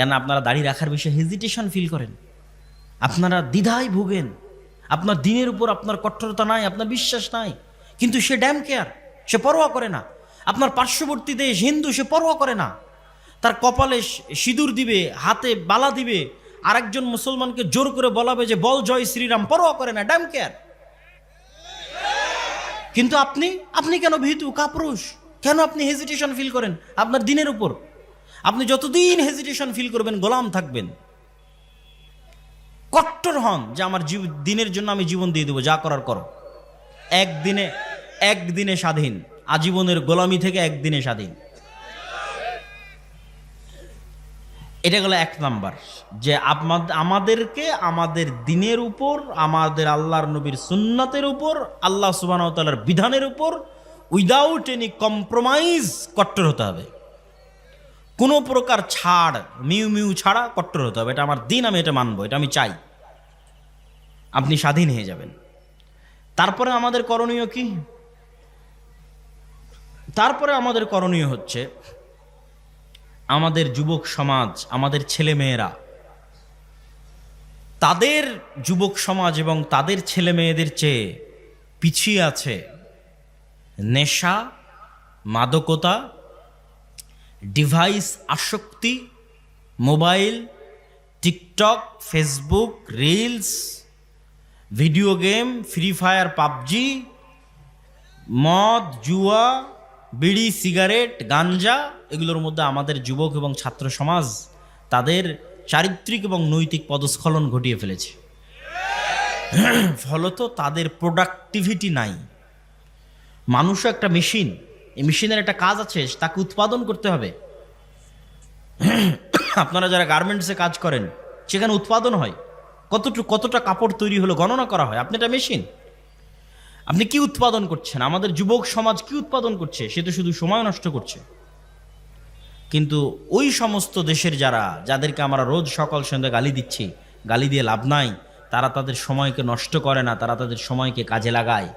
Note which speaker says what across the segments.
Speaker 1: কেন আপনারা দাড়ি রাখার বিষয়ে হেজিটেশন ফিল করেন। আপনারা দ্বিধায় ভুগেন। আপনার দিনের উপর আপনার কঠোরতা নাই, আপনার বিশ্বাস নাই। কিন্তু সে ড্যাম কেয়ার সে পরোয়া করে না। আপনার পার্শ্ববর্তী দেশ হিন্দু, সে পরোয়া করে না। তার কপালে সিঁদুর দিবে, হাতে বালা দিবে, আরেকজন মুসলমানকে জোর করে বলাবে যে, বল জয় শ্রীরাম। পরোয়া করে না ড্যাম কেয়ার কিন্তু আপনি আপনি কেন ভীতু, কাপুরুষ? কেন আপনি হেজিটেশন ফিল করেন আপনার দিনের উপর? আপনি যতদিন হেজিটেশন ফিল করবেন, গোলাম থাকবেন। কট্টর হন যে আমার জীব- দিনের জন্য আমি জীবন দিয়ে দেবো, যা করার করো। একদিনে একদিনে স্বাধীন, আজীবনের গোলামি থেকে একদিনে স্বাধীন। এটা গেল এক নাম্বার, যে আমাদ- আমাদেরকে আমাদের দিনের উপর, আমাদের আল্লাহর নবীর সুন্নাতের উপর, আল্লাহ সুবাহতালার বিধানের উপর উইদাউট এনি কম্প্রোমাইজ কট্টর হতে হবে। কোনো প্রকার ছাড়, মিউ মিউ ছাড়া কট্টর হতে হবে। এটা আমার দিন, আমি এটা মানবো, এটা আমি চাই। আপনি স্বাধীন হয়ে যাবেন। তারপরে আমাদের করণীয় কি? তারপরে আমাদের করণীয় হচ্ছে, আমাদের যুবক সমাজ, আমাদের ছেলে মেয়েরা তাদের যুবক সমাজ এবং তাদের ছেলে মেয়েদের চেয়ে পিছিয়ে আছে নেশা, মাদকতা ডিভাইস আসক্তি mobile TikTok Facebook reels video game free fire PUBG, মদ, জুয়া, বিড়ি সিগারেট গাঞ্জা, এগুলোর মধ্যে আমাদের যুবক এবং ছাত্র সমাজ তাদের চারিত্রিক এবং নৈতিক পদস্খলন ঘটিয়ে ফেলেছে। ফলত তাদের প্রোডাক্টিভিটি নাই। মানুষও একটা মেশিন এই মেশিনের একটা কাজ আছে তাকে উৎপাদন করতে হবে। আপনারা যারা গার্মেন্টসে কাজ করেন, সেখানে উৎপাদন হয়। কতটুকু, কতটা কাপড় তৈরি হলো গণনা করা হয়? আপনি একটা মেশিন। আপনি কি উৎপাদন করছেন? আমাদের যুবক সমাজ কি উৎপাদন করছে? সে তো শুধু সময় নষ্ট করছে। কিন্তু ওই সমস্ত দেশের যারা, যাদেরকে আমরা রোজ সকাল সন্ধ্যা গালি দিচ্ছি, গালি দিয়ে লাভ নাই, তারা তাদের সময়কে নষ্ট করে না, তারা তাদের সময়কে কাজে লাগায়।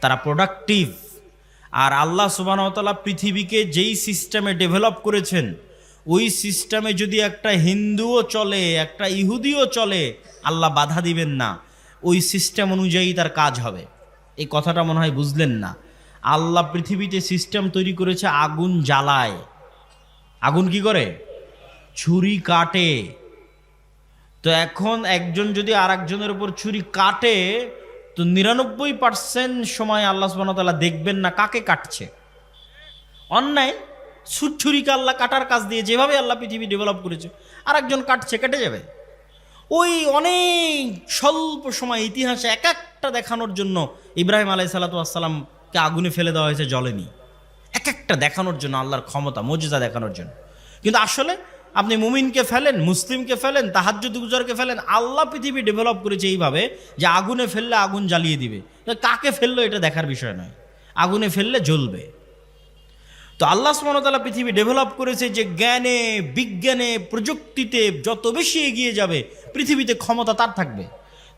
Speaker 1: তারা প্রোডাক্টিভ আর আল্লাহ সুবাহতালা পৃথিবীকে যেই সিস্টেমে ডেভেলপ করেছেন, ওই সিস্টেমে যদি একটা হিন্দুও চলে, একটা ইহুদিও চলে, আল্লাহ বাধা দিবেন না। ওই সিস্টেম অনুযায়ী তার কাজ হবে। এই কথাটা মনে হয় বুঝলেন না। আল্লাহ পৃথিবীতে সিস্টেম তৈরি করেছে, আগুন জ্বালায়। আগুন কি করে? ছুরি কাটে। তো এখন একজন যদি আর একজনের উপর ছুরি কাটে তো নিরানব্বই পার্সেন্ট সময় আল্লাহ সুবাহতাল্লাহ দেখবেন না কাকে কাটছে। অন্যায় ছুর ছুরিকে আল্লাহ কাটার কাজ দিয়ে যেভাবে আল্লাহ পৃথিবী ডেভেলপ করেছে আর একজন কাটছে, কেটে যাবে। ওই অনেক স্বল্প সময় ইতিহাসে এক একটা দেখানোর জন্য ইব্রাহিম আলাই সাল্লাতামকে আগুনে ফেলে দেওয়া হয়েছে জলে জলেনি এক একটা দেখানোর জন্য আল্লাহর ক্ষমতা মজুজা দেখানোর জন্য। কিন্তু আসলে আপনি মুমিনকে ফেলেন, মুসলিমকে ফেলেন, তাহাজ্জুদ গুজরকে ফেলেন, আল্লাহ পৃথিবী ডেভেলপ করেছে এইভাবে যে আগুনে ফেললে আগুন জ্বালিয়ে দিবে। কাকে ফেলল এটা দেখার বিষয় নয়। আগুনে ফেললে জ্বলবে। তো আল্লাহ সুমনতালা পৃথিবী ডেভেলপ করেছে যে জ্ঞানে, বিজ্ঞানে, প্রযুক্তিতে যত বেশি এগিয়ে যাবে, পৃথিবীতে ক্ষমতা তার থাকবে।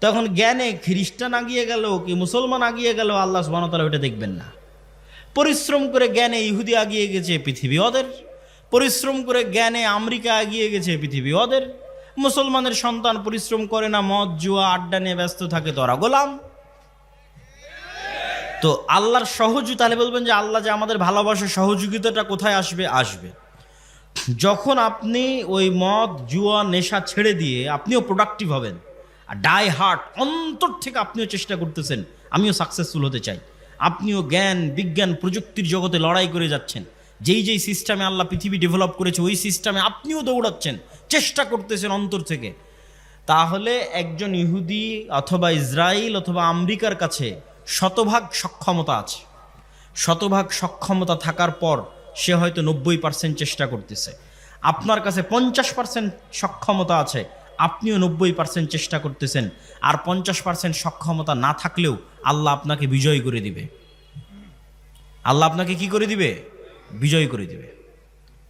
Speaker 1: তখন জ্ঞানে খ্রিস্টান আগিয়ে গেল কি মুসলমান আগিয়ে গেল, আল্লাহ সুমনতালা ওটা দেখবেন না। পরিশ্রম করে জ্ঞানে ইহুদি আগিয়ে গেছে, পৃথিবী ওদের। পরিশ্রম করে জ্ঞানে আমেরিকা এগিয়ে গেছে পৃথিবী। ওদের মুসলমানের সন্তান পরিশ্রম করে না, মদ, জুয়া, আড্ডা নিয়ে ব্যস্ত থাকে তোরা গোলাম? তো আল্লাহর সহযোগী তাহলে বলবেন যে আল্লাহ যে আমাদের ভালোবাসা, সহযোগিতাটা কোথায় আসবে? আসবে। যখন আপনি ওই মদ, জুয়া, নেশা ছেড়ে দিয়ে আপনিও প্রোডাক্টিভ হবেন, আর ডাই হার্ট অন্তর থেকে আপনিও চেষ্টা করতেছেন, আমিও সাকসেসফুল হতে চাই। আপনিও জ্ঞান, বিজ্ঞান, প্রযুক্তির জগতে লড়াই করে যাচ্ছেন। যেই যেই সিস্টেমে আল্লাহ পৃথিবী ডেভেলপ করেছে, ওই সিস্টেমে আপনিও দৌড়াচ্ছেন, চেষ্টা করতেছেন অন্তর থেকে। তাহলে একজন ইহুদি অথবা ইসরায়েল অথবা আমেরিকার কাছে শতভাগ সক্ষমতা আছে। শতভাগ সক্ষমতা থাকার পর সে হয়তো নব্বই পার্সেন্ট চেষ্টা করতেছে। আপনার কাছে পঞ্চাশ পার্সেন্ট সক্ষমতা আছে, আপনিও নব্বই পার্সেন্ট চেষ্টা করতেছেন। আর পঞ্চাশ পার্সেন্ট সক্ষমতা না থাকলেও আল্লাহ আপনাকে বিজয় করে দিবে। আল্লাহ আপনাকে কি করে দিবে? বিজয় করে দেবে।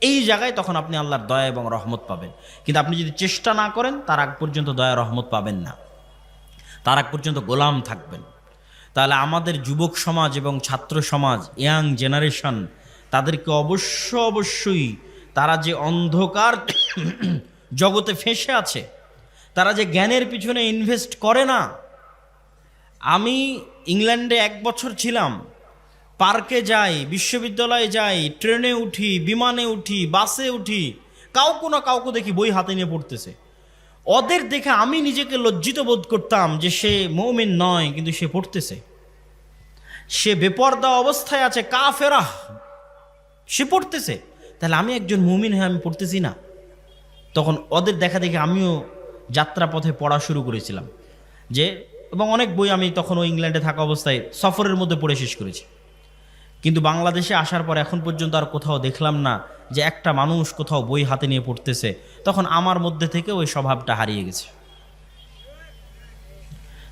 Speaker 1: এই জায়গায় তখন আপনি আল্লাহর দয়া এবং রহমত পাবেন। কিন্তু আপনি যদি চেষ্টা না করেন, তার আগ পর্যন্ত দয়া রহমত পাবেন না। তার আগ পর্যন্ত গোলাম থাকবেন। তাহলে আমাদের যুবক সমাজ এবং ছাত্র সমাজ, ইয়াং জেনারেশন, তাদেরকে অবশ্য অবশ্যই তারা যে অন্ধকার জগতে ফেঁসে আছে, তারা যে জ্ঞানের পিছনে ইনভেস্ট করে না। আমি ইংল্যান্ডে এক বছর ছিলাম। পার্কে যাই, বিশ্ববিদ্যালয়ে যাই, ট্রেনে উঠি, বিমানে উঠি, বাসে উঠি, কাউকে না কাউকে দেখি বই হাতে নিয়ে পড়তেছে। ওদের দেখে আমি নিজেকে লজ্জিত বোধ করতাম যে সে মৌমিন নয়, কিন্তু সে পড়তেছে। সে বেপর্দা অবস্থায় আছে কা ফেরাহ সে পড়তেছে। তাহলে আমি একজন মুমিন হয়ে আমি পড়তেছি না। তখন ওদের দেখা দেখে আমিও যাত্রাপথে পড়া শুরু করেছিলাম। যে, এবং অনেক বই আমি তখনও ইংল্যান্ডে থাকা অবস্থায় সফরের মধ্যে পড়ে শেষ করেছি। কিন্তু বাংলাদেশে আসার পর এখন পর্যন্ত আর কোথাও দেখলাম না যে একটা মানুষ কোথাও বই হাতে নিয়ে পড়তেছে। তখন আমার মধ্যে থেকে ওই স্বভাবটা হারিয়ে গেছে।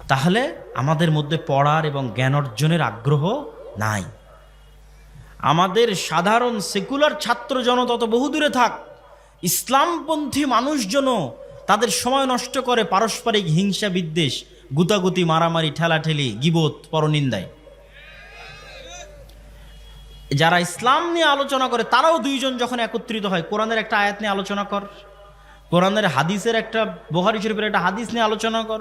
Speaker 1: তাহলে আমাদের মধ্যে পড়ার এবং জ্ঞান অর্জনের আগ্রহ নাই। আমাদের সাধারণ সেকুলার ছাত্র জনতা তো বহুদূরে থাক। ইসলামপন্থী মানুষজনও তাদের সময় নষ্ট করে পারস্পরিক হিংসা বিদ্বেষ, গুতাগুতি, মারামারি, ঠেলাঠেলি, গিবত, পরনিন্দায়। যারা ইসলাম নিয়ে আলোচনা করে, তারাও দুইজন যখন একত্রিত হয়, কোরআনের একটা আয়াত নিয়ে আলোচনা কর, কোরআনের হাদিসের একটা বোহারি শরীফের একটা হাদিস নিয়ে আলোচনা কর,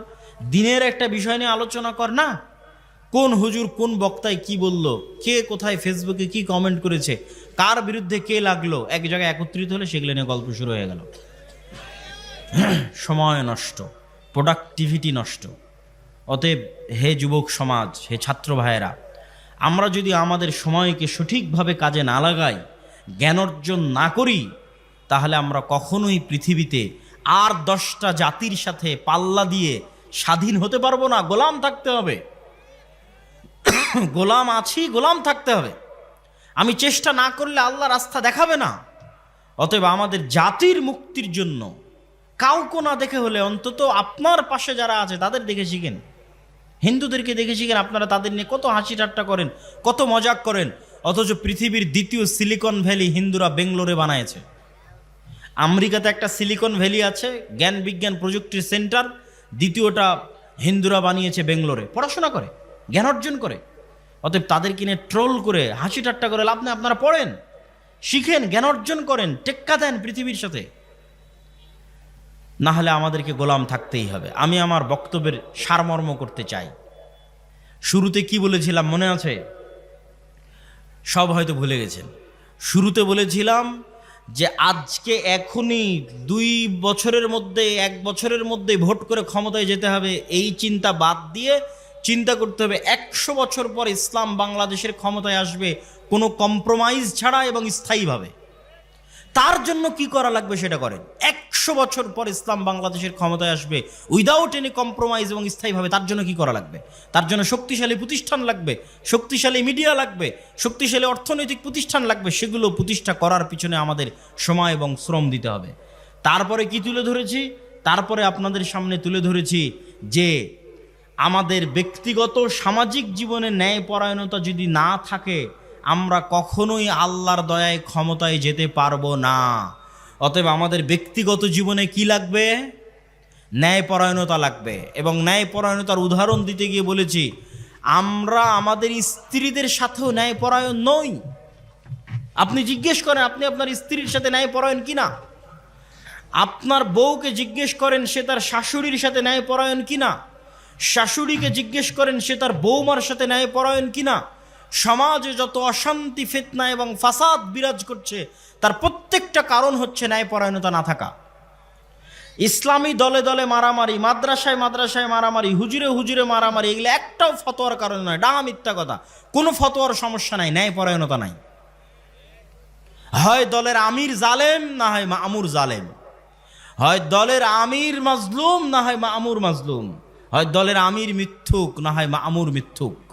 Speaker 1: দিনের একটা বিষয় নিয়ে আলোচনা কর, না। কোন হুজুর কোন বক্তায় কি বলল, কে কোথায় ফেসবুকে কি কমেন্ট করেছে, কার বিরুদ্ধে কে লাগল, এক জায়গায় একত্রিত হলে সেগুলো নিয়ে গল্প শুরু হয়ে গেল। সময় নষ্ট প্রোডাক্টিভিটি নষ্ট। অতএব হে যুবক সমাজ, হে ছাত্র ভাইয়েরা আমরা যদি আমাদের সময়কে সঠিকভাবে কাজে না লাগাই, জ্ঞান অর্জন না করি, তাহলে আমরা কখনোই পৃথিবীতে আর দশটা জাতির সাথে পাল্লা দিয়ে স্বাধীন হতে পারব না। গোলাম থাকতে হবে। গোলাম আছি, গোলাম থাকতে হবে। আমি চেষ্টা না করলে আল্লাহ রাস্তা দেখাবে না। অতএব আমাদের জাতির মুক্তির জন্য কাউকে না দেখে হলে অন্তত আপনার পাশে যারা আছে, তাদের দেখে শিখেন। হিন্দুদেরকে দেখে শিখেন আপনারা তাদের নিয়ে কত হাসি ঠাট্টা করেন, কত মজাক করেন, অথচ পৃথিবীর দ্বিতীয় সিলিকন ভ্যালি হিন্দুরা বেঙ্গলোরে বানায়ছে। আমেরিকাতে একটা সিলিকন ভ্যালি আছে, জ্ঞান বিজ্ঞান প্রযুক্তির সেন্টার, দ্বিতীয়টা হিন্দুরা বানিয়েছে বেঙ্গলোরে। পড়াশোনা করে, জ্ঞান অর্জন করে। অতএব তাদের কিনে ট্রোল করে, হাসি ঠাট্টা করে লাভ নেই, আপনারা পড়েন, শিখেন, জ্ঞান অর্জন করেন, টেক্কা দেন পৃথিবীর সাথে। না হলে আমাদেরকে গোলাম থাকতেই হবে। আমি আমার বক্তব্যের সারমর্ম করতে চাই। শুরুতে কি বলেছিলাম মনে আছে? সব হয়তো ভুলে গেছেন। শুরুতে বলেছিলাম যে আজকে এখনই দুই বছরের মধ্যে, এক বছরের মধ্যে ভোট করে ক্ষমতায় যেতে হবে, এই চিন্তা বাদ দিয়ে চিন্তা করতে হবে একশো বছর পর ইসলাম বাংলাদেশের ক্ষমতায় আসবে কোনো কম্প্রোমাইজ ছাড়া এবং স্থায়ীভাবে। তার জন্য কি করা লাগবে সেটা করেন। একশো বছর পর ইসলাম বাংলাদেশের ক্ষমতায় আসবে উইদাউট এনি কম্প্রোমাইজ এবং স্থায়ীভাবে তার জন্য কি করা লাগবে? তার জন্য শক্তিশালী প্রতিষ্ঠান লাগবে, শক্তিশালী মিডিয়া লাগবে, শক্তিশালী অর্থনৈতিক প্রতিষ্ঠান লাগবে, সেগুলো প্রতিষ্ঠা করার পিছনে আমাদের সময় এবং শ্রম দিতে হবে। তারপরে কি তুলে ধরেছি? তারপরে আপনাদের সামনে তুলে ধরেছি যে আমাদের ব্যক্তিগত সামাজিক জীবনে ন্যায় পরায়ণতা যদি না থাকে আমরা কখনোই আল্লাহর দয়ায় ক্ষমতায় যেতে পারব না। অতএব আমাদের ব্যক্তিগত জীবনে কি লাগবে? ন্যায়পরায়ণতা লাগবে। এবং ন্যায়পরায়ণতার উদাহরণ দিতে গিয়ে বলেছি, আমরা আমাদের স্ত্রীদের সাথেও ন্যায়পরায়ণ নই। আপনি জিজ্ঞেস করেন, আপনি আপনার স্ত্রীর সাথে ন্যায়পরায়ণ কিনা আপনার বউকে জিজ্ঞেস করেন, সে তার শাশুড়ির সাথে ন্যায়পরায়ণ কিনা শাশুড়িকে জিজ্ঞেস করেন, সে তার বৌমার সাথে ন্যায়পরায়ণ কিনা সমাজে যত অশান্তি, ফেতনা এবং ফাসাদ বিরাজ করছে, তার প্রত্যেকটা কারণ হচ্ছে ন্যায়পরায়ণতা না থাকা। ইসলামী দলে দলে মারামারি, মাদ্রাসায় মাদ্রাসায় মারামারি, হুজুরে হুজুরে মারামারি, এগুলো একটাও ফতোয়ার কারণে নয়। ডাঙা মিথ্যা কথা। কোনো ফতোয়ার সমস্যা নাই, ন্যায়পরায়ণতা নাই। হয় দলের আমির জালেম, না হয় মামুর জালেম। হয় দলের আমির মাজলুম, না হয় মামুর মাজলুম। হয় দলের আমির মিথ্যুক, না হয় মামুর মিথ্যুক।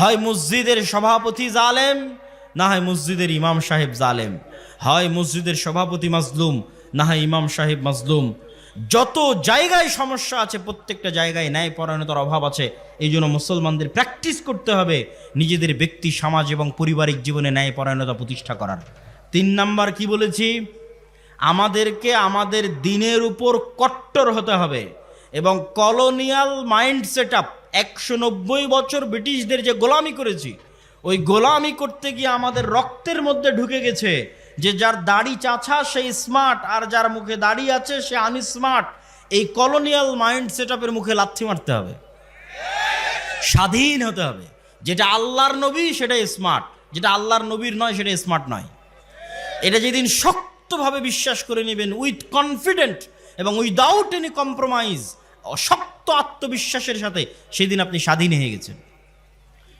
Speaker 1: হয় মসজিদের সভাপতি জালেম, না হয় মসজিদের ইমাম সাহেব জালেম। হয় মসজিদের সভাপতি মাজলুম, না হয় ইমাম সাহেব মাজলুম। যত জায়গায় সমস্যা আছে, প্রত্যেকটা জায়গায় ন্যায় পরায়ণতার অভাব আছে। এই জন্য মুসলমানদের প্র্যাকটিস করতে হবে নিজেদের ব্যক্তি, সমাজ এবং পারিবারিক জীবনে ন্যায় পরায়ণতা প্রতিষ্ঠা করার। তিন নাম্বার কি বলেছি? আমাদেরকে আমাদের দিনের উপর কট্টর হতে হবে এবং কলোনিয়াল মাইন্ড সেট আপ একশো নব্বই বছর ব্রিটিশদের যে গোলামি করেছি, ওই গোলামি করতে গিয়ে আমাদের রক্তের মধ্যে ঢুকে গেছে যে যার দাড়ি চাছা, সে স্মার্ট আর যার মুখে দাড়ি আছে, সে আনস্মার্ট এই কলোনিয়াল মাইন্ড সেট আপের মুখে লাথি মারতে হবে। স্বাধীন হতে হবে। যেটা আল্লাহর নবী সেটা স্মার্ট যেটা আল্লাহর নবীর নয় সেটা স্মার্ট নয়। এটা যেদিন শক্তভাবে বিশ্বাস করে নেবেন উইথ কনফিডেন্ট এবং উইদাউট এনি কম্প্রোমাইজ শক্ত আত্মবিশ্বাসের সাথে সেদিন আপনি স্বাধীন হয়ে গেছেন।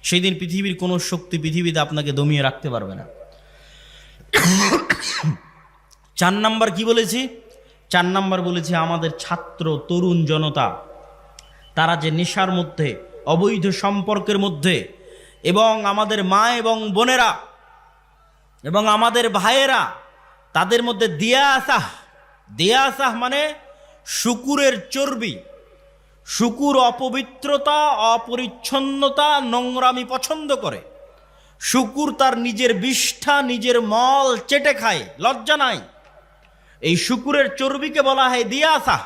Speaker 1: সেই দিন পৃথিবীর কোনো শক্তি পৃথিবীতে আপনাকে দমিয়ে রাখতে পারবে না। চার নাম্বার কি বলেছি? চার নাম্বার বলেছি, আমাদের ছাত্র, তরুণ জনতা, তারা যে নেশার মধ্যে, অবৈধ সম্পর্কের মধ্যে, এবং আমাদের মা এবং বোনেরা, এবং আমাদের ভাইয়েরা, তাদের মধ্যে দিয়াসাহ দিয়াসাহ মানে শুকুরের চর্বি শুকুর অপবিত্রতা, অপরিচ্ছন্নতা নোংরামি পছন্দ করে। শুকুর তার নিজের বিষ্ঠা, নিজের মল চেটে খায়, লজ্জা নাই। এই শুকুরের চর্বিকে বলা হয় দিয়াসা।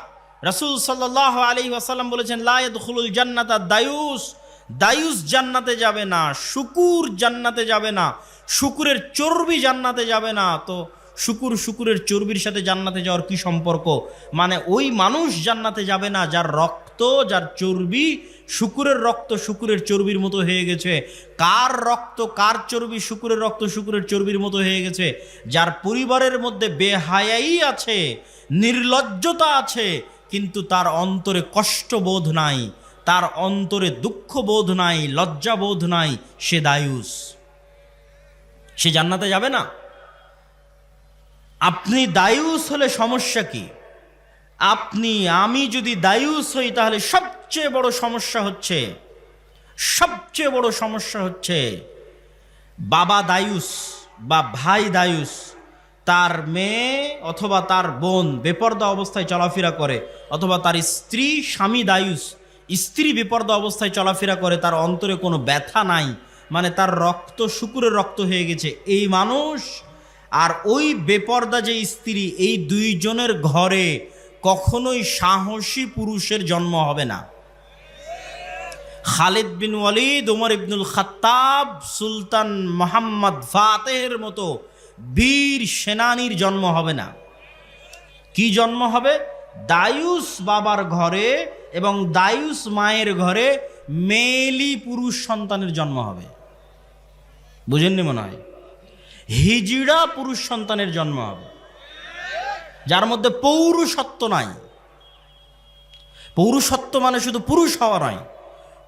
Speaker 1: রাসূল সাল্লাহ আলী ওয়াসাল্লাম বলেছেন লায়দুল জান্নাতা দায়ুস। দায়ুস জান্নাতে যাবে না, শুকুর জান্নাতে যাবে না, শুকুরের চর্বি জান্নাতে যাবে না। তো শুকুর শুকুরের চর্বির সাথে জান্নাতে যাওয়ার কি সম্পর্ক? মানে ওই মানুষ জান্নাতে যাবে না যার রক্ত যার চর্বি শুকুরের রক্ত শুকুরের চর্বির মতো হয়ে গেছে। কার রক্ত, কার চর্বি শুকুরের রক্ত শুকুরের চর্বির মতো হয়ে গেছে? যার পরিবারের মধ্যে বেহায়াই আছে, নির্লজ্জতা আছে, কিন্তু তার অন্তরে কষ্টবোধ নাই, তার অন্তরে দুঃখ বোধ নাই লজ্জা বোধ নাই, সে দায়ুস। সে জান্নাতে যাবে না? আপনি দায়ুস হলে সমস্যা কি? আপনি, আমি যদি দায়ুস হই, তাহলে সবচেয়ে বড় সমস্যা হচ্ছে, সবচেয়ে বড় সমস্যা হচ্ছে, বাবা দায়ুস বা ভাই দায়ুস, তার মেয়ে অথবা তার বোন বেপর্দা অবস্থায় চলাফেরা করে, অথবা তার স্ত্রী, স্বামী দায়ুস, স্ত্রী বিপর্দা অবস্থায় চলাফেরা করে, তার অন্তরে কোনো ব্যথা নাই মানে তার রক্ত শুকুরের রক্ত হয়ে গেছে, এই মানুষ আর ওই বেপর্দা যে স্ত্রী, এই দুইজনের ঘরে কখনোই সাহসী পুরুষের জন্ম হবে না। খালিদ বিন ওয়ালিদ, উমর ইবনুল খাত্তাব, সুলতান মোহাম্মদ ফাতেহের মতো বীর সেনানির জন্ম হবে না। কি জন্ম হবে? দায়ুস বাবার ঘরে এবং দায়ুস মায়ের ঘরে মেলি পুরুষ সন্তানের জন্ম হবে। বুঝেননি মনে হয়? হিজিড়া পুরুষ সন্তানের জন্ম হবে। যার মধ্যে পৌরুষত্ব নাই। পৌরুষত্ব মানে শুধু পুরুষ হওয়া নয়।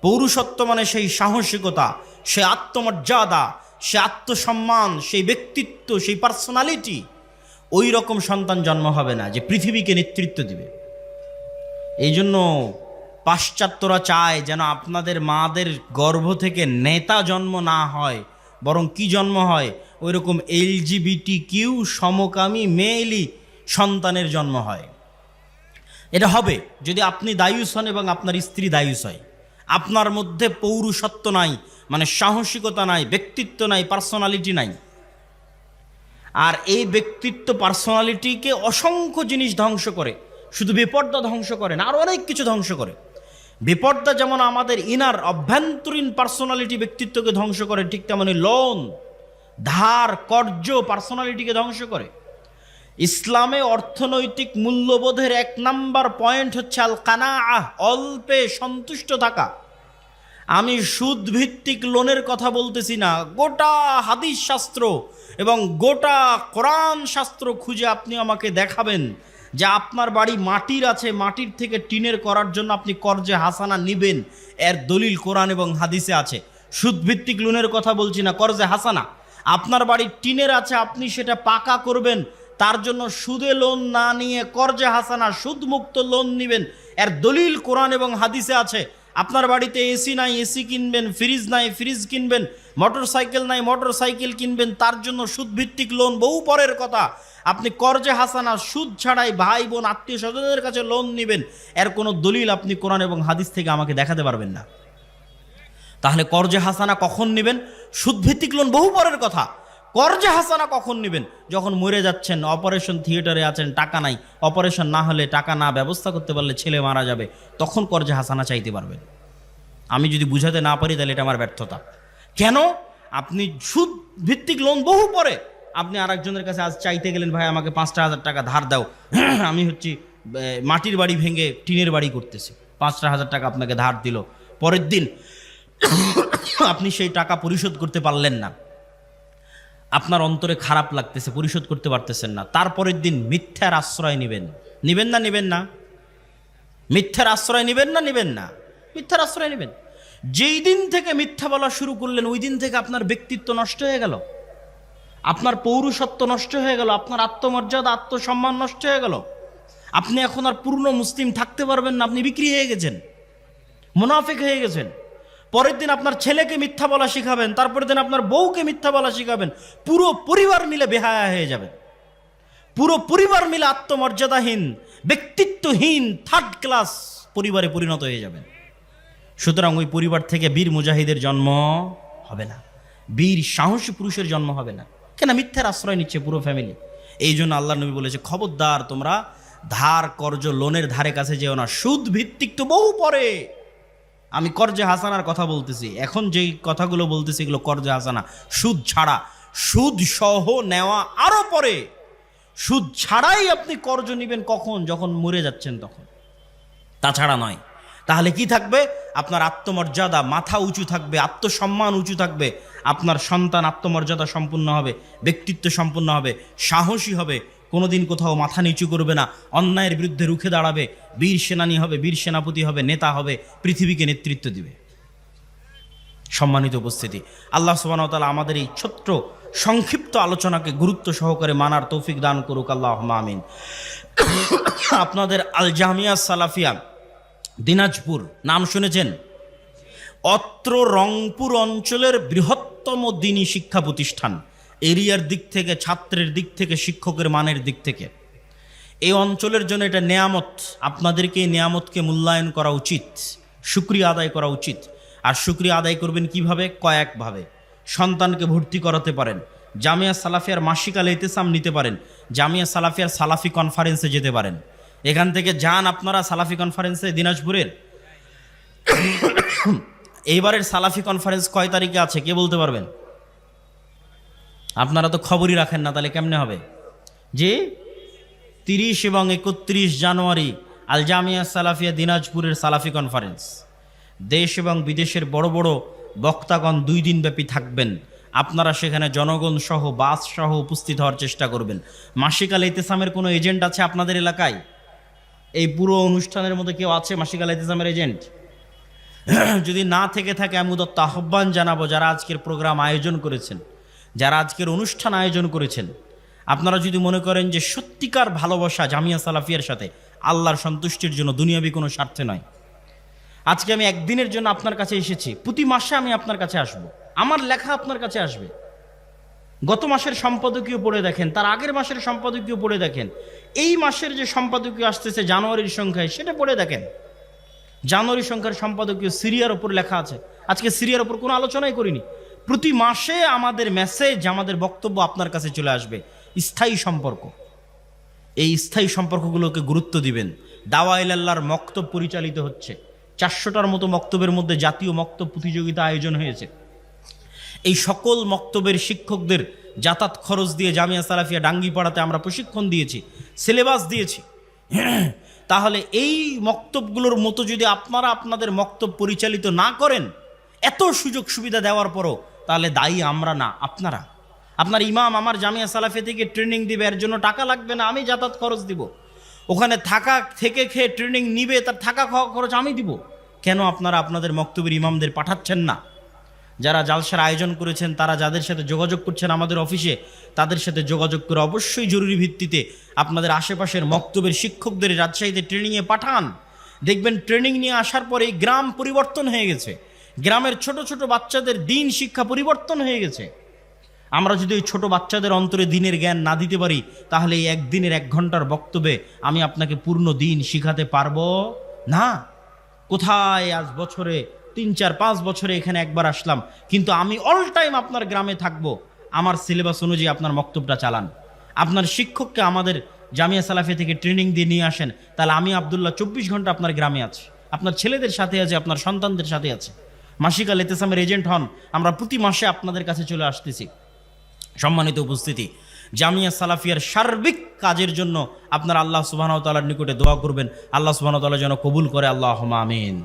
Speaker 1: পৌরুষত্ব মানে সেই সাহসিকতা, সে আত্মমর্যাদা, সে আত্মসম্মান, সেই ব্যক্তিত্ব, সেই পার্সোনালিটি ওই রকম সন্তান জন্ম হবে না যে পৃথিবীকে নেতৃত্ব দিবে। এই জন্য পাশ্চাত্যরা চায় যেন আপনাদের মাদের গর্ভ থেকে নেতা জন্ম না হয়, বরং কি জন্ম হয়? ওই রকম এলজিবিটি কিউ সমকামী মেয়েলি সন্তানের জন্ম হয়। এটা হবে যদি আপনি দায়ুস হন এবং আপনার স্ত্রী দায়ুস হয়। আপনার মধ্যে পৌরুষত্ব নাই মানে সাহসিকতা নাই, ব্যক্তিত্ব নাই পার্সোনালিটি নাই। আর এই ব্যক্তিত্ব পার্সোনালিটিকে অসংখ্য জিনিস ধ্বংস করে। শুধু বিপর্দা ধ্বংস করে না, আর অনেক কিছু ধ্বংস করে। বিপর্দা যেমন আমাদের ইনার অভ্যন্তরীণ পার্সোনালিটি ব্যক্তিত্বকে ধ্বংস করে, ঠিক তেমনি লোন ধার কর্য পার্সোনালিটিকে ধ্বংস করে। ইসলামে অর্থনৈতিক মূল্যবোধের এক নাম্বার পয়েন্ট হচ্ছে আল কানা আহ অল্পে সন্তুষ্ট থাকা। আমি সুদ ভিত্তিক লোনের কথা বলতেছি না, গোটা হাদিস শাস্ত্র এবং গোটা কোরআন শাস্ত্র খুঁজে আপনি আমাকে দেখাবেন যে আপনার বাড়ি মাটির আছে, মাটির থেকে টিনের করার জন্য আপনি কর্জে হাসানা নিবেন, এর দলিল কোরআন এবং হাদিসে আছে। সুদ ভিত্তিক লোনের কথা বলছি না, কর্জে হাসানা। আপনার বাড়ি টিনের আছে, আপনি সেটা পাকা করবেন তার জন্য সুদে লোন না নিয়ে কর্জে হাসানা সুদমুক্ত লোন নেবেন। এর দলিল কোরআন এবং হাদিসে আছে। আপনার বাড়িতে এসি নাই, এসি কিনবেন, ফ্রিজ নাই, ফ্রিজ কিনবেন মোটর সাইকেল নাই মোটর সাইকেল কিনবেন, তার জন্য সুদভিত্তিক লোন বহু পরের কথা। আপনি কর্জে হাসানা সুদ ছাড়াই ভাই, বোন, আত্মীয় স্বজনের কাছে লোন নেবেন। এর কোনো দলিল আপনি কোরআন এবং হাদিস থেকে আমাকে দেখাতে পারবেন না। তাহলে কর্জে হাসানা কখন নেবেন? সুদভিত্তিক লোন বহু পরের কথা। কর্জে হাসানা কখন নেবেন? যখন মরে যাচ্ছেন, অপারেশন থিয়েটারে আছেন, টাকা নাই। অপারেশন না হলে টাকা না, ব্যবস্থা করতে পারলে ছেলে মারা যাবে। তখন কর্জে হাসানা চাইতে পারবেন। আমি যদি বুঝাতে না পারি, তাহলে এটা আমার ব্যর্থতা। কেন? আপনি সুদ ভিত্তিক লোন বহু পরে। আপনি আরেকজনের কাছে আজ চাইতে গেলেন, ভাই, আমাকে পাঁচটা হাজার টাকা ধার দাও। আমি হচ্ছি মাটির বাড়ি ভেঙে টিনের বাড়ি করতেছি। পাঁচটা হাজার টাকা আপনাকে ধার দিল। পরের দিন আপনি সেই টাকা পরিশোধ করতে পারলেন না। আপনার অন্তরে খারাপ লাগতেছে, পরিশোধ করতে পারতেছেন না। তারপরের দিন মিথ্যার আশ্রয় নেবেন। নেবেন না নেবেন না। মিথ্যার আশ্রয় নেবেন না নেবেন না। মিথ্যার আশ্রয় নেবেন। যেই দিন থেকে মিথ্যা বলা শুরু করলেন, ওই দিন থেকে আপনার ব্যক্তিত্ব নষ্ট হয়ে গেল। আপনার পৌরুষত্ব নষ্ট হয়ে গেল। আপনার আত্মমর্যাদা, আত্মসম্মান নষ্ট হয়ে গেল। আপনি এখন আর পূর্ণ মুসলিম থাকতে পারবেন না। আপনি বিক্রি হয়ে গেছেন। মুনাফিক হয়ে গেছেন। পরের দিন আপনার ছেলেকে মিথ্যা বলা শিখাবেন, তারপরের দিন আপনার বউকে মিথ্যা বলা শিখাবেন, পুরো পরিবার মিলে বেহায়া হয়ে যাবেন। পুরো পরিবার মিলে আত্মমর্যাদাহীন, ব্যক্তিত্বহীন থার্ড ক্লাস পরিবারে পরিণত হয়ে যাবেন। সুতরাং ওই পরিবার থেকে বীর মুজাহিদের জন্ম হবে না। বীর সাহসী পুরুষের জন্ম হবে না। কেন? মিথ্যার আশ্রয় নিচ্ছে পুরো ফ্যামিলি এই জন্য আল্লাহ নবী বলেছে, খবরদার, তোমরা ধার, কর্জ, লোনের ধারে কাছে যেও না। সুদ ভিত্তিক তো বহু পরে আমি কর্জে হাসানার কথা বলতেছি। এখন যেই কথাগুলো বলতেছি এগুলো কর্জে হাসানা। সুদ ছাড়া। সুদ সহ নেওয়া আরও পরে। সুদ ছাড়াই আপনি কর্জ নেবেন কখন? যখন মরে যাচ্ছেন তখন। তাছাড়া নয়। তাহলে কি থাকবে? আপনার আত্মমর্যাদা মাথা উঁচু থাকবে, আত্মসম্মান উঁচু থাকবে। আপনার সন্তান আত্মমর্যাদা সম্পূর্ণ হবে, ব্যক্তিত্ব সম্পূর্ণ হবে, সাহসী হবে। কোনোদিন কোথাও মাথা নিচু করবে না, অন্যায়ের বিরুদ্ধে রুখে দাঁড়াবে, বীর সেনানী হবে, বীর সেনাপতি হবে, নেতা হবে, পৃথিবীকে নেতৃত্ব দিবে। সম্মানিত উপস্থিতি, আল্লাহ সুবাহতালা আমাদের এই ছোট্ট, সংক্ষিপ্ত আলোচনাকে গুরুত্ব সহকারে মানার তৌফিক দান করুক আল্লাহ আমিন। আপনাদের আল জামিয়া সালাফিয়া, দিনাজপুর, নাম শুনেছেন? অত্র রংপুর অঞ্চলের বৃহত্তম দিনী শিক্ষা প্রতিষ্ঠান। এরিয়ার দিক থেকে, ছাত্রের দিক থেকে, শিক্ষকের মানের দিক থেকে। এই অঞ্চলের জন্য এটা নেয়ামত। আপনাদেরকে এই নেয়ামতকে মূল্যায়ন করা উচিত সুক্রিয়া আদায় করা উচিত। আর সুক্রিয়া আদায় করবেন কীভাবে? কয়েকভাবে। সন্তানকে ভর্তি করাতে পারেন। জামিয়া সালাফিয়ার মাসিক আল ইতেসাম নিতে পারেন। জামিয়া সালাফিয়ার সালাফি কনফারেন্সে যেতে পারেন। এখান থেকে যান আপনারা সালাফি কনফারেন্সে, দিনাজপুরের। এইবারের সালাফি কনফারেন্স কয় তারিখে আছে, কে বলতে পারবেন? আপনারা তো খবরই রাখেন না, তাহলে কেমনে হবে? যে তিরিশ এবং একত্রিশ জানুয়ারি আল জামিয়া সালাফিয়া দিনাজপুরের সালাফি কনফারেন্স দেশ এবং বিদেশের বড় বড় বক্তাগণ দুই দিনব্যাপী থাকবেন। আপনারা সেখানে জনগণ সহ, বাস সহ উপস্থিত হওয়ার চেষ্টা করবেন। মাসিকাল ইতেসামের কোনো এজেন্ট আছে আপনাদের এলাকায়? এই পুরো অনুষ্ঠানের মধ্যে কেউ আছে মাসিকাল ইতেসামের এজেন্ট যদি না থেকে থাকে, আমি উদত্ত আহ্বান জানাব যারা আজকের প্রোগ্রাম আয়োজন করেছেন। যারা আজকের অনুষ্ঠান আয়োজন করেছেন, আপনারা যদি মনে করেন যে সত্যিকার ভালোবাসা জামিয়া সালাফিয়ার সাথে আল্লাহর সন্তুষ্টির জন্য দুনিয়াবি কোনো স্বার্থে নয়। আজকে আমি একদিনের জন্য আপনার কাছে এসেছি, প্রতি মাসে আমি আপনার কাছে আসব, আমার লেখা আপনার কাছে আসবে। গত মাসের সম্পাদকীয় পড়ে দেখেন, তার আগের মাসের সম্পাদকীয় পড়ে দেখেন, এই মাসের যে সম্পাদকীয় আসতেছে জানুয়ারির সংখ্যায়, সেটা পড়ে দেখেন। জানুয়ারি সংখ্যার সম্পাদকীয় সিরিয়ার ওপর লেখা আছে। আজকে সিরিয়ার ওপর কোনো আলোচনাই করিনি। প্রতি মাসে আমাদের মেসেজ আমাদের বক্তব্য আপনার কাছে চলে আসবে। স্থায়ী সম্পর্ক। এই স্থায়ী সম্পর্কগুলোকে গুরুত্ব দিবেন। দাওয়া ইলাল্লাহর মক্তব পরিচালিত হচ্ছে। চারশোটার মতো মক্তবের মধ্যে জাতীয় মক্তব প্রতিযোগিতা আয়োজন হয়েছে। এই সকল মক্তবের শিক্ষকদের যাতায়াত খরচ দিয়ে জামিয়া সালাফিয়া ডাঙ্গি পাড়াতে আমরা প্রশিক্ষণ দিয়েছি সিলেবাস দিয়েছি। তাহলে এই মক্তবগুলোর মতো যদি আপনারা আপনাদের মক্তব পরিচালিত না করেন, এত সুযোগ সুবিধা দেওয়ার পরও তাহলে দায়ী আমরা না, আপনারা। আপনার ইমাম আমার জামিয়া সালাফি থেকে ট্রেনিং দিবে, এর জন্য টাকা লাগবে না, আমি যাতায়াত খরচ দিব। ওখানে থাকা, থেকে খেয়ে ট্রেনিং নিবে, তার থাকা খাওয়া খরচ আমি দিব। কেন আপনারা আপনাদের মক্তবের ইমামদের পাঠাচ্ছেন না? যারা জালসার আয়োজন করেছেন, তারা যাদের সাথে যোগাযোগ করছেন আমাদের অফিসে, তাদের সাথে যোগাযোগ করে অবশ্যই জরুরি ভিত্তিতে আপনাদের আশেপাশের মক্তবের শিক্ষকদের রাজশাহীতে ট্রেনিংয়ে পাঠান। দেখবেন ট্রেনিং নিয়ে আসার পরে গ্রাম পরিবর্তন হয়ে গেছে। গ্রামের ছোট ছোট বাচ্চাদের দিন শিক্ষা পরিবর্তন হয়ে গেছে। আমরা যদি ওই ছোট বাচ্চাদের অন্তরে দিনের জ্ঞান না দিতে পারি, তাহলে এই একদিনের এক ঘণ্টার বক্তব্যে আমি আপনাকে পূর্ণ দিন শিখাতে পারব? না। কোথায় আজ বছরে? তিন, চার, পাঁচ বছরে এখানে একবার আসলাম। কিন্তু আমি অল টাইম আপনার গ্রামে থাকব। আমার সিলেবাস অনুযায়ী আপনার বক্তব্যটা চালান। আপনার শিক্ষককে আমাদের জামিয়া সালাফি থেকে ট্রেনিং দিয়ে নিয়ে আসেন। তাহলে আমি আবদুল্লাহ চব্বিশ ঘণ্টা আপনার গ্রামে আছি। আপনার ছেলেদের সাথে আছে, আপনার সন্তানদের সাথে আছে। মাসিকা এতেসামের এজেন্ট হন, আমরা প্রতি মাসে আপনাদের কাছে চলে আসতেছি। সম্মানিত উপস্থিতি, জামিয়া সালাফিয়ার সার্বিক কাজের জন্য আপনারা আল্লাহ সুবাহতালার নিকটে দোয়া করবেন। আল্লাহ সুবাহতাল্লাহ যেন কবুল করে আল্লাহ আমিন।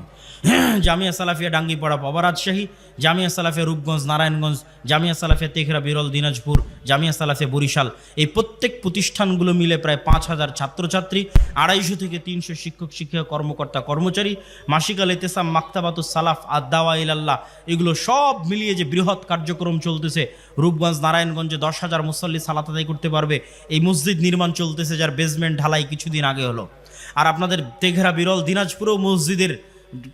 Speaker 1: জামিয়া সালাফিয়া ডাঙ্গিপাড়া পাবা রাজশাহী জামিয়া সালাফিয়া রূপগঞ্জ, নারায়ণগঞ্জ, জামিয়া সালাফিয়া তেঘরা বিরল দিনাজপুর, জামিয়া সালাফিয়া বরিশাল। এই প্রত্যেক প্রতিষ্ঠানগুলো মিলে প্রায় পাঁচ হাজার ছাত্রছাত্রী, আড়াইশো থেকে তিনশো শিক্ষক, শিক্ষিকা, কর্মকর্তা, কর্মচারী, মাসিকাল এতেসাম মাক্তাবাতুস সালাফ আদাওয়া ইলাল্লাহ, এগুলো সব মিলিয়ে যে বৃহৎ কার্যক্রম চলতেছে, রূপগঞ্জ, নারায়ণগঞ্জে দশ হাজার মুসল্লি সালাত আদায় করতে পারবে। এই মসজিদ নির্মাণ চলতেছে, যার বেসমেন্ট ঢালাই কিছুদিন আগে হলো। আর আপনাদের তেঘরা বিরল দিনাজপুরেও মসজিদের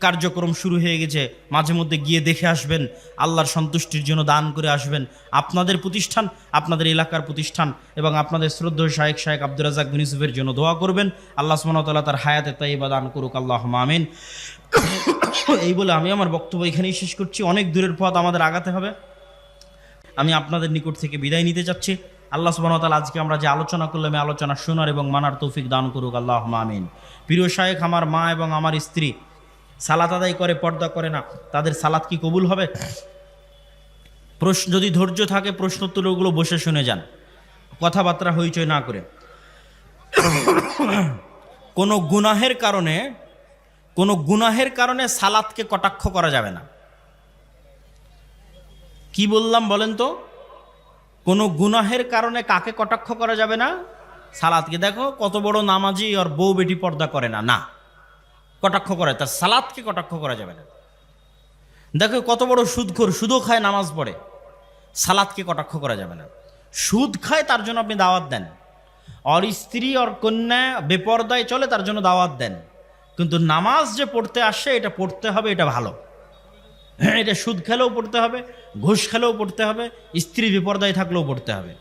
Speaker 1: কার্যক্রম শুরু হয়ে গেছে। মাঝে মধ্যে গিয়ে দেখে আসবেন, আল্লাহর সন্তুষ্টির জন্য দান করে আসবেন। আপনাদের প্রতিষ্ঠান, আপনাদের এলাকার প্রতিষ্ঠান এবং আপনাদের শ্রদ্ধ শায়েক শায়েক আব্দুর রাজাক বিন জন্য দোয়া করবেন। আল্লাহ সুমনতাল্লাহ তার হায়াতে তাইবা দান করুক আল্লাহ আমিন। এই বলে আমি আমার বক্তব্য এখানেই শেষ করছি। অনেক দূরের পথ আমাদের আগাতে হবে। আমি আপনাদের নিকট থেকে বিদায় নিতে চাচ্ছি। আল্লাহ সুবাহতাল আজকে আমরা যে আলোচনা করলাম, এই আলোচনা শোনার এবং মানার তৌফিক দান করুক আল্লাহ আমিন। প্রিয় শায়েখ, আমার মা এবং আমার স্ত্রী সালাত আদায় করে, পর্দা করে না। তাদের সালাত কি কবুল হবে? প্রশ্ন যদি ধৈর্য থাকে, প্রশ্নোত্তরগুলো বসে শুনে যান। কথাবার্তা হইচই না করে। কোনো গুনাহের কারণে, কোনো গুনাহের কারণে সালাতকে কটাক্ষ করা যাবে না। কি বললাম বলেন তো? কোনো গুনাহের কারণে কাকে কটাক্ষ করা যাবে না? সালাদকে দেখো, কত বড় নামাজি আর বউ বেটি পর্দা করে না। না। কটাক্ষ করে, তার সালাদকে কটাক্ষ করা যাবে না। দেখো কত বড় সুদখোর, সুদও খায়, নামাজ পড়ে। সালাদকে কটাক্ষ করা যাবে না। সুদ খায়, তার জন্য আপনি দাওয়াত দেন। আর স্ত্রী আর কন্যা বেপর্দায় চলে, তার জন্য দাওয়াত দেন। কিন্তু নামাজ যে পড়তে আসে, এটা পড়তে হবে, এটা ভালো। হ্যাঁ এটা সুদ খেলেও পড়তে হবে, ঘুষ খেলেও পড়তে হবে, স্ত্রী বিপর্দায় থাকলেও পড়তে হবে।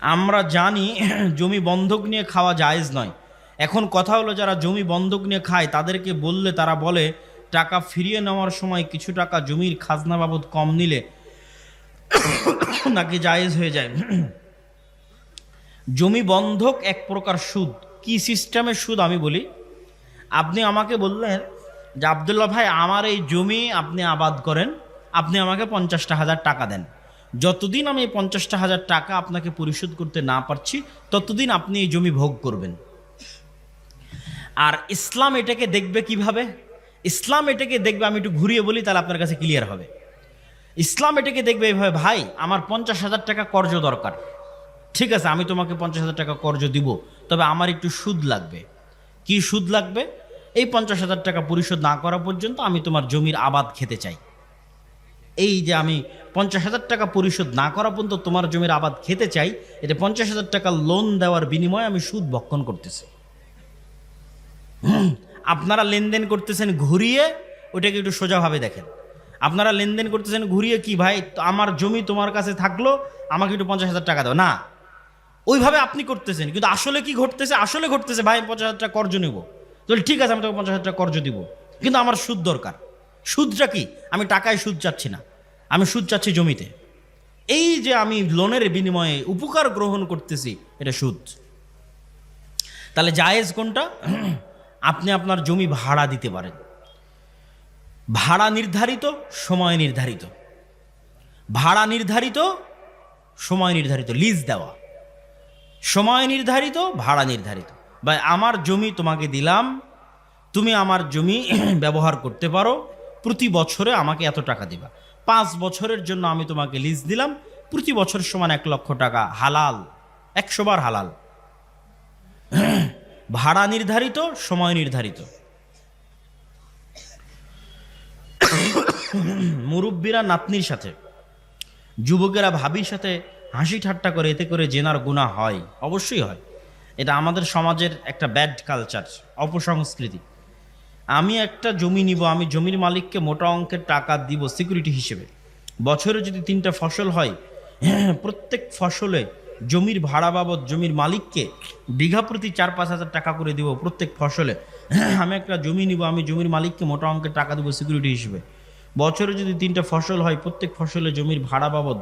Speaker 1: আমরা জানি, জমি বন্ধক নিয়ে খাওয়া জায়েজ নয়। এখন কথা হলো, যারা জমি বন্ধক নিয়ে খায়, তাদেরকে বললে, তারা বলে, টাকা ফিরিয়ে নেওয়ার সময় কিছু টাকা জমির খাজনা বাবদ কম নিলে নাকি জায়েজ হয়ে যায়। জমি বন্ধক এক প্রকার সুদ। কি সিস্টেমের সুদ আমি বলি? আপনি আমাকে বললেন যে, আবদুল্লাহ ভাই, আমার এই জমি আপনি আবাদ করেন, আপনি আমাকে পঞ্চাশটা হাজার টাকা দেন। যতদিন আমি এই পঞ্চাশটা হাজার টাকা আপনাকে পরিশোধ করতে না পারছি, ততদিন আপনি এই জমি ভোগ করবেন। আর ইসলাম এটাকে দেখবে কীভাবে? ইসলাম এটাকে দেখবে, আমি একটু ঘুরিয়ে বলি, তাহলে আপনার কাছে ক্লিয়ার হবে। ইসলাম এটাকে দেখবে এইভাবে, ভাই, আমার পঞ্চাশ হাজার টাকা কর্জ দরকার। ঠিক আছে, আমি তোমাকে পঞ্চাশ হাজার টাকা কর্জ দিব, তবে আমার একটু সুদ লাগবে। কি সুদ লাগবে? এই পঞ্চাশ হাজার টাকা পরিশোধ না করা পর্যন্ত আমি তোমার জমির আবাদ খেতে চাই। এই যে আমি পঞ্চাশ হাজার টাকা পরিশোধ না করা পর্যন্ত তোমার জমির আবাদ খেতে চাই এটা পঞ্চাশ হাজার টাকা লোন দেওয়ার বিনিময়ে আমি সুদ ভক্ষণ করতেছি। আপনারা লেনদেন করতেছেন ঘুরিয়ে ওটাকে একটু সোজাভাবে দেখেন। আপনারা লেনদেন করতেছেন ঘুরিয়ে কি, ভাই আমার জমি তোমার কাছে থাকল, আমাকে একটু পঞ্চাশ হাজার টাকা দাও। না, ওইভাবে আপনি করতেছেন, কিন্তু আসলে কি ঘটতেছে? আসলে ঘটতেছে, ভাই পঞ্চাশ হাজার টাকা কর্জ নেব। তাহলে ঠিক আছে, আমি তোকে পঞ্চাশ হাজার টাকা কর্জ দিব। কিন্তু আমার সুদ দরকার। সুদটা কি? আমি টাকায় সুদ চাচ্ছি না। আমি সুদ চাচ্ছি জমিতে। এই যে আমি লোনের বিনিময়ে উপকার গ্রহণ করতেছি, এটা সুদ। তাহলে জায়েজ কোনটা? আপনি আপনার জমি ভাড়া দিতে পারেন। ভাড়া নির্ধারিত, সময় নির্ধারিত। ভাড়া নির্ধারিত, সময় নির্ধারিত লিজ দেওয়া। সময় নির্ধারিত, ভাড়া নির্ধারিত। বা আমার জমি তোমাকে দিলাম, তুমি আমার জমি ব্যবহার করতে পারো, প্রতি বছরে আমাকে এত টাকা দিবা। পাঁচ বছরের জন্য আমি তোমাকে লিজ দিলাম, প্রতি বছর সমান এক লক্ষ টাকা, হালাল, একশো বার হালাল। ভাড়া নির্ধারিত, সময় নির্ধারিত। মুরব্বীরা নাতনির সাথে, যুবকেরা ভাবির সাথে হাসি ঠাট্টা করে, এতে করে জেনার গুণা হয়। অবশ্যই হয়। এটা আমাদের সমাজের একটা ব্যাড কালচার অপসংস্কৃতি। আমি একটা জমি নিব, আমি জমির মালিককে মোটা অঙ্কের টাকা দিব সিকিউরিটি হিসেবে। বছরে যদি তিনটা ফসল হয়, প্রত্যেক ফসলে জমির ভাড়া বাবদ জমির মালিককে বিঘা প্রতি চার পাঁচ হাজার টাকা করে দেবো প্রত্যেক ফসলে। আমি একটা জমি নিব, আমি জমির মালিককে মোটা অঙ্কের টাকা দেবো সিকিউরিটি হিসেবে। বছরে যদি তিনটা ফসল হয়, প্রত্যেক ফসলে জমির ভাড়া বাবদ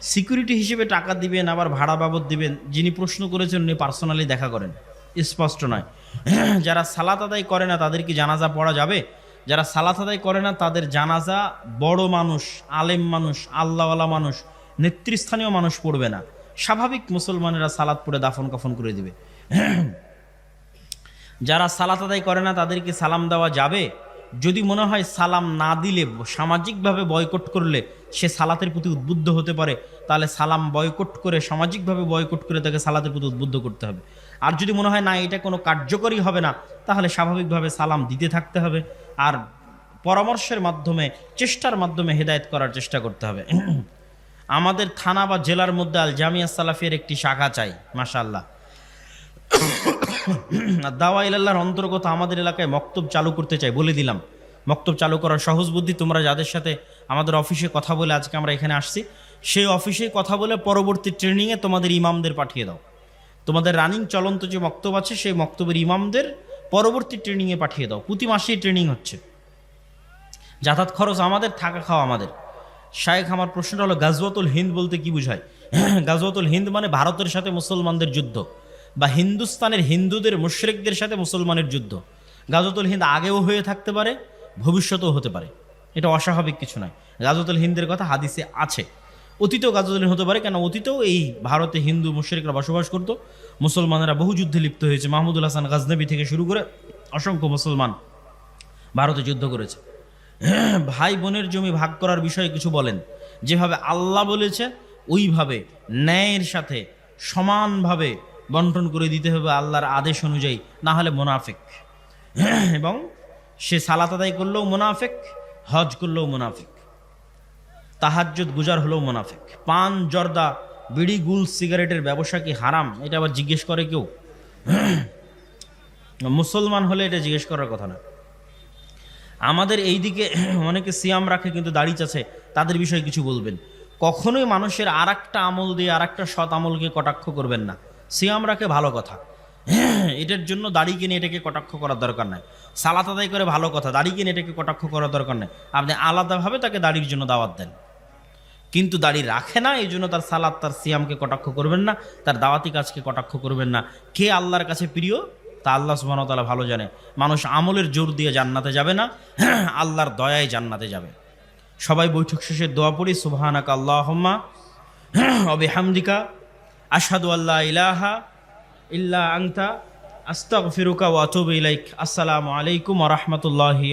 Speaker 1: সিকিউরিটি হিসেবে টাকা দিবেন, আবার ভাড়া বাবদ দিবেন। যিনি প্রশ্ন করেছেন, উনি পার্সোনালি দেখা করেন। স্পষ্ট নয়। যারা সালাত আদায় করে না, তাদের কি জানাজা পড়া যাবে? যারা সালাত আদায় করে না, তাদের জানাজা বড় মানুষ, আলেম মানুষ, আল্লাহওয়ালা মানুষ, নেতৃস্থানীয় মানুষ পড়বে না। স্বাভাবিক মুসলমানেরা সালাদ পড়ে দাফন কাফন করে দিবে। যারা সালাত আদায় করে না, তাদেরকে সালাম দেওয়া যাবে। যদি মনে হয় সালাম না দিলে, সামাজিকভাবে বয়কট করলে সে সালাতের প্রতি উদ্বুদ্ধ হতে পারে, তাহলে সালাম বয়কট করে, সামাজিকভাবে বয়কট করে তাকে সালাতের প্রতি উদ্বুদ্ধ করতে হবে। আর যদি মনে হয় না, এটা কোনো কার্যকরী হবে না, তাহলে স্বাভাবিকভাবে সালাম দিতে থাকতে হবে। আর পরামর্শের মাধ্যমে, চেষ্টার মাধ্যমে হেদায়েত করার চেষ্টা করতে হবে। আমাদের থানা বা জেলার মধ্যে আল জামিয়া সালাফিয়ার একটি শাখা চাই, মাশাআল্লাহ। আর দাওয়া ইলাল্লাহর অন্তর্গত আমাদের এলাকায় মক্তব চালু করতে চাই, বলে দিলাম। মক্তব চালু করার সহজ বুদ্ধি তোমরা যাদের সাথে আমাদের অফিসে কথা বলে আজকে আমরা এখানে আসছি, সেই অফিসে কথা বলে পরবর্তী ট্রেনিংয়ে তোমাদের ইমামদের পাঠিয়ে দাও। তোমাদের রানিং চলন্ত যে মক্তব আছে, সেই মক্তবের ইমামদের পরবর্তী ট্রেনিংয়ে পাঠিয়ে দাও। প্রতি মাসেই ট্রেনিং হচ্ছে। যাতায়াত খরচ আমাদের, থাকা খাওয়া আমাদের। শায়েখ, আমার প্রশ্নটা হলো, গাজওয়াতুল হিন্দ বলতে কি বোঝায়? গাজওয়াতুল হিন্দ মানে ভারতের সাথে মুসলমানদের যুদ্ধ বা হিন্দুস্তানের হিন্দুদের মুশরিকদের সাথে মুসলমানের যুদ্ধ। গাজওয়াতুল হিন্দ আগেও হয়ে থাকতে পারে, ভবিষ্যতেও হতে পারে। এটা অস্বাভাবিক কিছু নয়। গাজওয়াতুল হিন্দের কথা হাদিসে আছে। অতীতেও গাজওয়াতুল হতে পারে কেন অতীতেও এই ভারতে হিন্দু মুশরিকরা বসবাস করত। মুসলমানেরা বহু যুদ্ধে লিপ্ত হয়েছে। মাহমুদুল হাসান গাজনবী থেকে শুরু করে অসংখ্য মুসলমান ভারতে যুদ্ধ করেছে। ভাই বোনের জমি ভাগ করার বিষয়ে কিছু বলেন। যেভাবে আল্লাহ বলেছে, ওইভাবে ন্যায়ের সাথে সমানভাবে বন্টন করে দিতে হবে আল্লাহর আদেশ অনুযায়ী না হলে মোনাফেক। এবং সে সালাত আদায় করলেও মোনাফেক, হজ করলেও মোনাফেক। তাহাজ্জুদ গুজার হলেও মোনাফেক। পান, জর্দা, বিড়ি, গুল, সিগারেটের ব্যবসা কি হারাম? এটা আবার জিজ্ঞেস করে কেউ? মুসলমান হলে এটা জিজ্ঞেস করার কথা না। আমাদের এই দিকে অনেকে সিয়াম রাখে, কিন্তু দাড়ি চাচ্ছে তাদের বিষয়ে কিছু বলবেন। কখনোই মানুষের আর একটা আমল দিয়ে আর একটা সৎ আমলকে কটাক্ষ করবেন না। সিয়াম রাখে ভালো কথা। এটার জন্য দাড়ি কিনে এটাকে কটাক্ষ করার দরকার নাই। সালাত আদায় করে ভালো কথা, দাড়ি কিনে এটাকে কটাক্ষ করার দরকার নেই। আপনি আলাদাভাবে তাকে দাড়ির জন্য দাওয়াত দেন। কিন্তু দাড়ি রাখে না, এই জন্য তার সালাদ তার সিয়ামকে কটাক্ষ করবেন না, তার দাওয়াতি কাজকে কটাক্ষ করবেন না। কে আল্লাহর কাছে প্রিয়? তা আল্লাহ সুবাহতালা ভালো জানে। মানুষ আমলের জোর দিয়ে জান্নাতে যাবে না, আল্লাহর দয়ায় জান্নাতে যাবে। সবাই বৈঠক শেষে দোয়া পড়ি, সুবাহানাকা আল্লাহম্মা অবে হামদিকা আসাদু আল্লাহ ইলাহা ইল্লা আংতা আস্তাক ফিরুকা ওয়াতুব ইলাইক। আসসালামু আলাইকুম আ রহমতুল্লাহি